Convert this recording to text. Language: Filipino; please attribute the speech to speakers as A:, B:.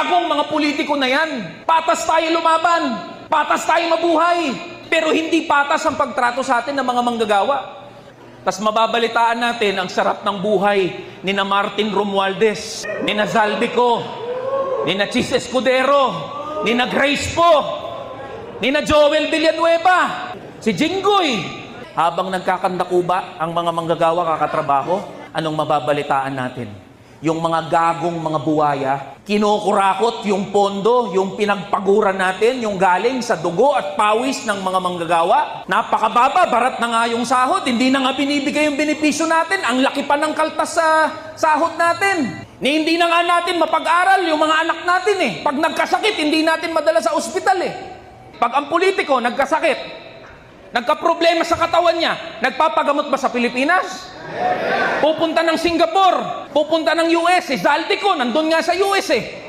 A: Akong mga politiko na yan, patas tayo lumaban, patas tayo mabuhay, pero hindi patas ang pagtrato sa atin ng mga manggagawa. Tapos mababalitaan natin ang sarap ng buhay ni na Martin Romualdez, ni na Zaldico, ni na Chis Escudero, ni na Grace Po, ni na Joel Villanueva, si Jinggoy. Habang nagkakandakuba ang mga manggagawa kakatrabaho, anong mababalitaan natin? Yung mga gagong mga buwaya, kinukurakot yung pondo, yung pinagpaguran natin, yung galing sa dugo at pawis ng mga manggagawa. Napakababa, barat na nga yung sahod, hindi na nga binibigay yung benepisyo natin, ang laki pa ng kaltas sa sahod natin. Ni hindi na nga natin mapag-aral yung mga anak natin eh. Pag nagkasakit, hindi natin madala sa ospital eh. Pag ang politiko nagkasakit, nagka-problema sa katawan niya, nagpapagamot ba sa Pilipinas? Pupunta ng Singapore, pupunta ng US, eh, Zaldico, nandun nga sa US eh.